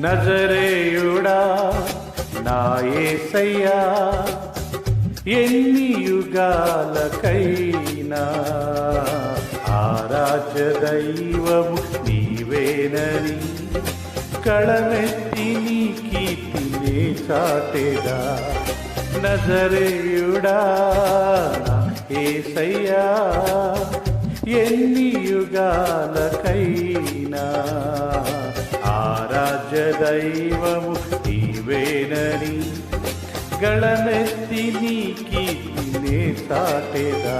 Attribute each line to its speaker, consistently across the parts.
Speaker 1: నజరేయుడా నాయసయ్యా ఎన్ని యుగాలకైనా ఆరాధ్య దైవము నీవేనని కళమెత్తి నీ కీర్తినే చాటేదా. నజరేయుడా ఏసయ్యా ఎన్ని యుగాలకైనా ఆరాధ్య దైవము నీవేనని గళమెత్తి నీ కీర్తినే సాటెదా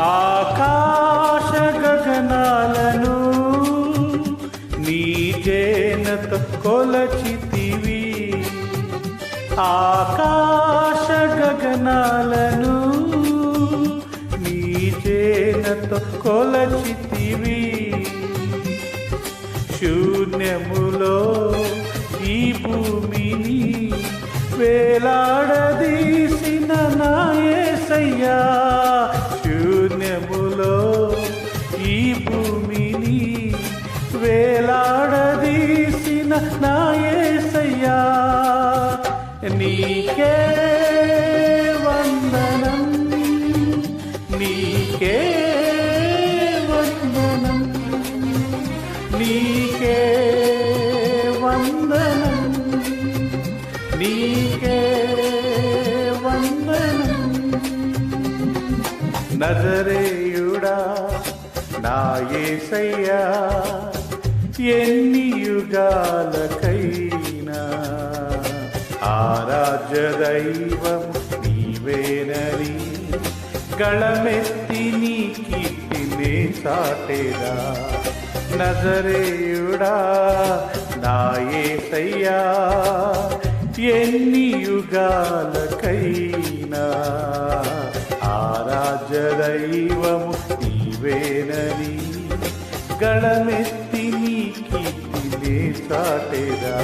Speaker 1: ఆకాశ గగనాలను నీ జేనత కొలచితివి. ఆకాశ గగనాలను నీ జేనత కొలచితివి. శూన్యములో ఈ భూమిని వేలాడదీసిన నాయసయ్యా నీకే వందనం నీకే వందనం నీకే వందనం నీకే వందనం. నజరేయుడా నా యేసయ్యా ఎన్ని యుగాలకై ఆరాధ్య దైవం నీవేనని గళమెత్తి నీ కీర్తినే సాటేరా నజరేయుడా నా యేసయ్యా ఎన్ని యుగాలకైనా ఆరాధ్య దైవము నీవేనని గళమెత్తి నీ కీర్తినే సాటేరా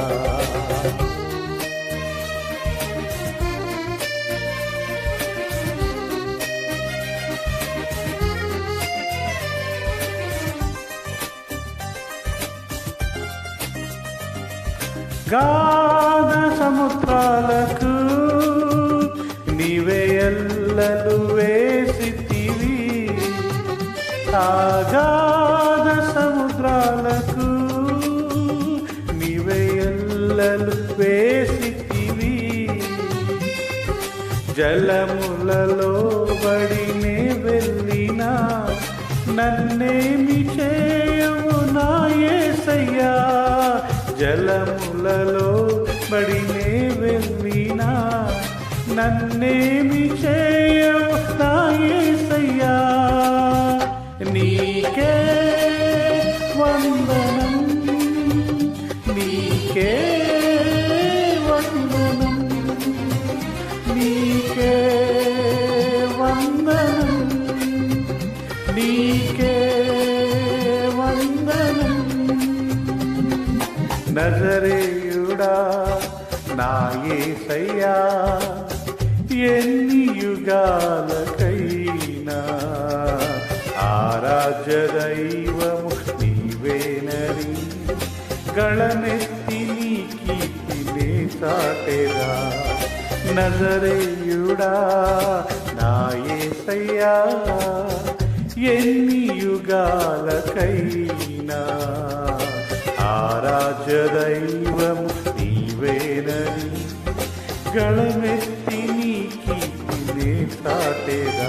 Speaker 1: గాఢ సముద్రాలకు నీవే ఎల్లలు వేసితివి. ఆగాధ సముద్రాలకు నీవే ఎల్లలు వేసితివి. జలములలో బడినే వెళ్ళినా నన్నేమి చే నన్నేమి చేయవు నా నీకే వందనం నీకే వందనం నీకే వందనం నీకే వందనం. నజరేయుడా నా యేసయ్యా ఎన్ని యుగాలకైనా ఆరాధ్య దైవము నీవేనరి గళనెత్తి నీ కీర్తినే సాటెరా. నజరేయుడా నా యేసయ్యా ఎన్ని యుగాలకైనా ఆరాధ్య దైవము నీవేనని గళమెత్తి నీ కీర్తినే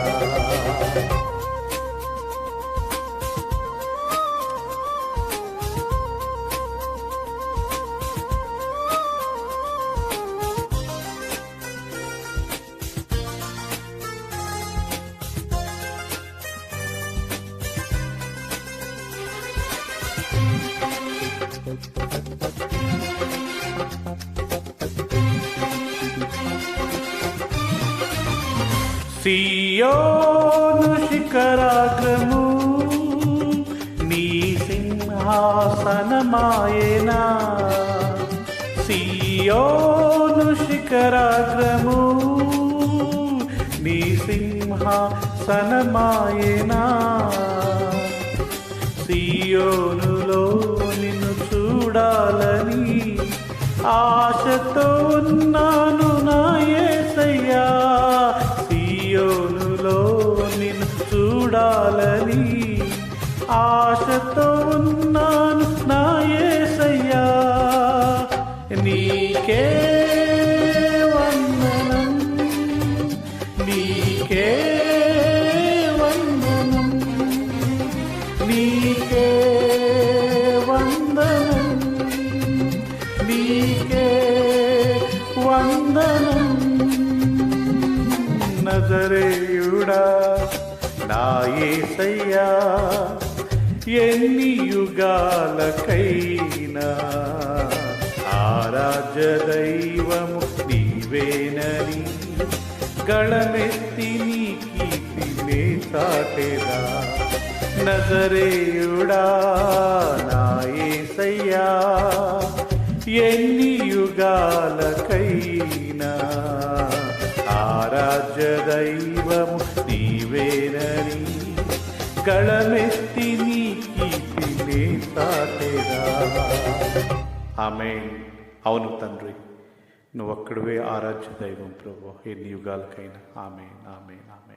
Speaker 1: సియోను శిఖరాగ్రము. నీ సింహాసనమాయనా. సియోను శిఖరాగ్రము. నీ సింహాసనమాయనా. సియోనులో నిన్ను చూడాలని ఆశతో ఉన్నా. ఆశతో ఉన్నాను నా ఏసయ్యా. నీకే వందనం. నీకే వందనం. నీకే వందనం. నీకే వందనం. నజరేయుడా నా ఏసయ్యా. ఎన్ని యుగాలకైనా ఆరాధ్య దైవము నీవేనని గళమెత్తి నీ కీర్తినే సాటెదా. నజరేయుడా నా ఎన్ని యుగాలకైనా ఆరాధ్య దైవము నీవేనని గళమెత్తి నీ ఆమె అవును తండ్రి. నువ్వు ఒక్కడివే ఆరాధ్య దైవం ప్రభు ఎన్ని యుగాలకైనా. ఆమె ఆమె ఆమె